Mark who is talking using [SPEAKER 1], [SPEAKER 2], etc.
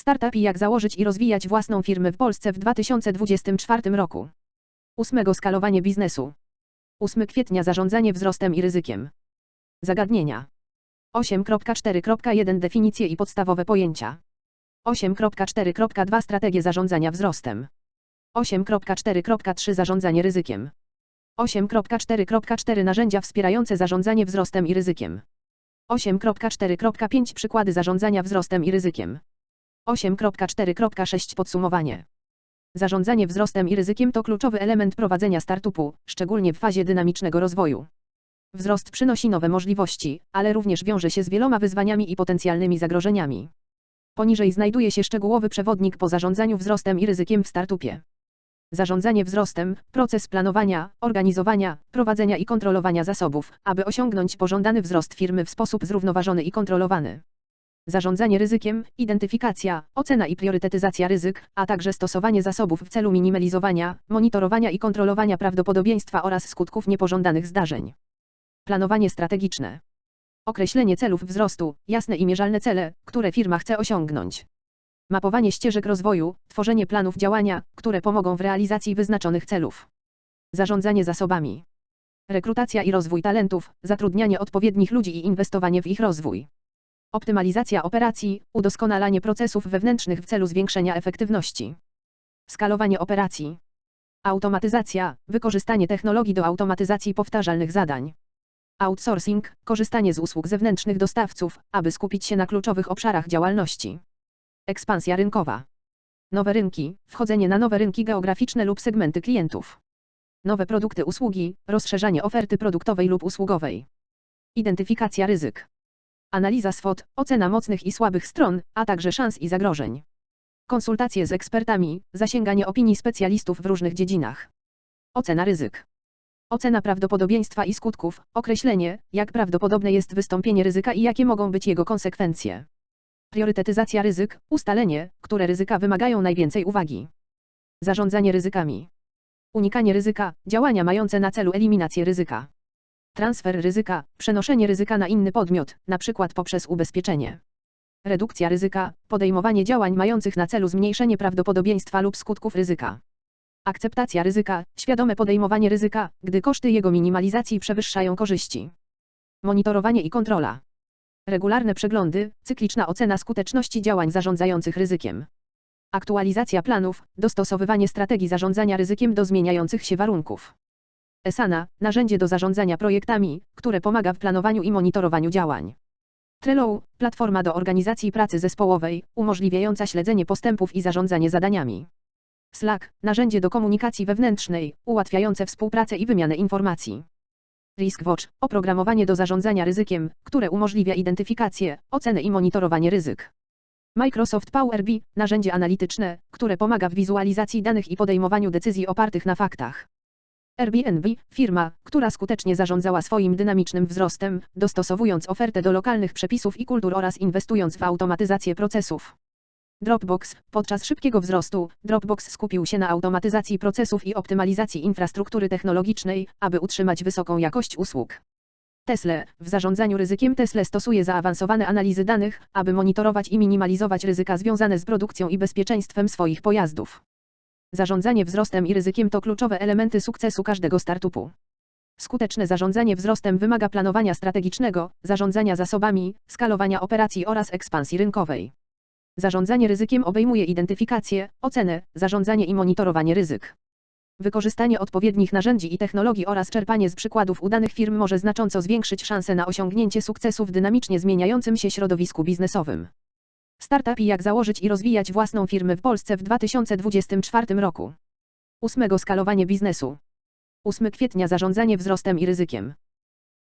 [SPEAKER 1] Startup i jak założyć i rozwijać własną firmę w Polsce w 2024 roku. 8. Skalowanie biznesu. 8 kwietnia zarządzanie wzrostem i ryzykiem. Zagadnienia. 8.4.1 Definicje i podstawowe pojęcia. 8.4.2 Strategie zarządzania wzrostem. 8.4.3 Zarządzanie ryzykiem. 8.4.4 Narzędzia wspierające zarządzanie wzrostem i ryzykiem. 8.4.5 Przykłady zarządzania wzrostem i ryzykiem. 8.4.6 Podsumowanie. Zarządzanie wzrostem i ryzykiem to kluczowy element prowadzenia startupu, szczególnie w fazie dynamicznego rozwoju. Wzrost przynosi nowe możliwości, ale również wiąże się z wieloma wyzwaniami i potencjalnymi zagrożeniami. Poniżej znajduje się szczegółowy przewodnik po zarządzaniu wzrostem i ryzykiem w startupie. Zarządzanie wzrostem, proces planowania, organizowania, prowadzenia i kontrolowania zasobów, aby osiągnąć pożądany wzrost firmy w sposób zrównoważony i kontrolowany. Zarządzanie ryzykiem, identyfikacja, ocena i priorytetyzacja ryzyk, a także stosowanie zasobów w celu minimalizowania, monitorowania i kontrolowania prawdopodobieństwa oraz skutków niepożądanych zdarzeń. Planowanie strategiczne. Określenie celów wzrostu, jasne i mierzalne cele, które firma chce osiągnąć. Mapowanie ścieżek rozwoju, tworzenie planów działania, które pomogą w realizacji wyznaczonych celów. Zarządzanie zasobami. Rekrutacja i rozwój talentów, zatrudnianie odpowiednich ludzi i inwestowanie w ich rozwój. Optymalizacja operacji, udoskonalanie procesów wewnętrznych w celu zwiększenia efektywności. Skalowanie operacji. Automatyzacja, wykorzystanie technologii do automatyzacji powtarzalnych zadań. Outsourcing, korzystanie z usług zewnętrznych dostawców, aby skupić się na kluczowych obszarach działalności. Ekspansja rynkowa. Nowe rynki, wchodzenie na nowe rynki geograficzne lub segmenty klientów. Nowe produkty usługi, rozszerzanie oferty produktowej lub usługowej. Identyfikacja ryzyk. Analiza SWOT, ocena mocnych i słabych stron, a także szans i zagrożeń. Konsultacje z ekspertami, zasięganie opinii specjalistów w różnych dziedzinach. Ocena ryzyk. Ocena prawdopodobieństwa i skutków, określenie, jak prawdopodobne jest wystąpienie ryzyka i jakie mogą być jego konsekwencje. Priorytetyzacja ryzyk, ustalenie, które ryzyka wymagają najwięcej uwagi. Zarządzanie ryzykami. Unikanie ryzyka, działania mające na celu eliminację ryzyka. Transfer ryzyka, przenoszenie ryzyka na inny podmiot, np. poprzez ubezpieczenie. Redukcja ryzyka, podejmowanie działań mających na celu zmniejszenie prawdopodobieństwa lub skutków ryzyka. Akceptacja ryzyka, świadome podejmowanie ryzyka, gdy koszty jego minimalizacji przewyższają korzyści. Monitorowanie i kontrola. Regularne przeglądy, cykliczna ocena skuteczności działań zarządzających ryzykiem. Aktualizacja planów, dostosowywanie strategii zarządzania ryzykiem do zmieniających się warunków. Esana, narzędzie do zarządzania projektami, które pomaga w planowaniu i monitorowaniu działań. Trello, platforma do organizacji pracy zespołowej, umożliwiająca śledzenie postępów i zarządzanie zadaniami. Slack, narzędzie do komunikacji wewnętrznej, ułatwiające współpracę i wymianę informacji. RiskWatch, oprogramowanie do zarządzania ryzykiem, które umożliwia identyfikację, ocenę i monitorowanie ryzyk. Microsoft Power BI, narzędzie analityczne, które pomaga w wizualizacji danych i podejmowaniu decyzji opartych na faktach. Airbnb, firma, która skutecznie zarządzała swoim dynamicznym wzrostem, dostosowując ofertę do lokalnych przepisów i kultur oraz inwestując w automatyzację procesów. Dropbox, podczas szybkiego wzrostu, Dropbox skupił się na automatyzacji procesów i optymalizacji infrastruktury technologicznej, aby utrzymać wysoką jakość usług. Tesla, w zarządzaniu ryzykiem Tesla stosuje zaawansowane analizy danych, aby monitorować i minimalizować ryzyka związane z produkcją i bezpieczeństwem swoich pojazdów. Zarządzanie wzrostem i ryzykiem to kluczowe elementy sukcesu każdego startupu. Skuteczne zarządzanie wzrostem wymaga planowania strategicznego, zarządzania zasobami, skalowania operacji oraz ekspansji rynkowej. Zarządzanie ryzykiem obejmuje identyfikację, ocenę, zarządzanie i monitorowanie ryzyk. Wykorzystanie odpowiednich narzędzi i technologii oraz czerpanie z przykładów udanych firm może znacząco zwiększyć szanse na osiągnięcie sukcesu w dynamicznie zmieniającym się środowisku biznesowym. Startup i jak założyć i rozwijać własną firmę w Polsce w 2024 roku. 8. Skalowanie biznesu. 8 kwietnia zarządzanie wzrostem i ryzykiem.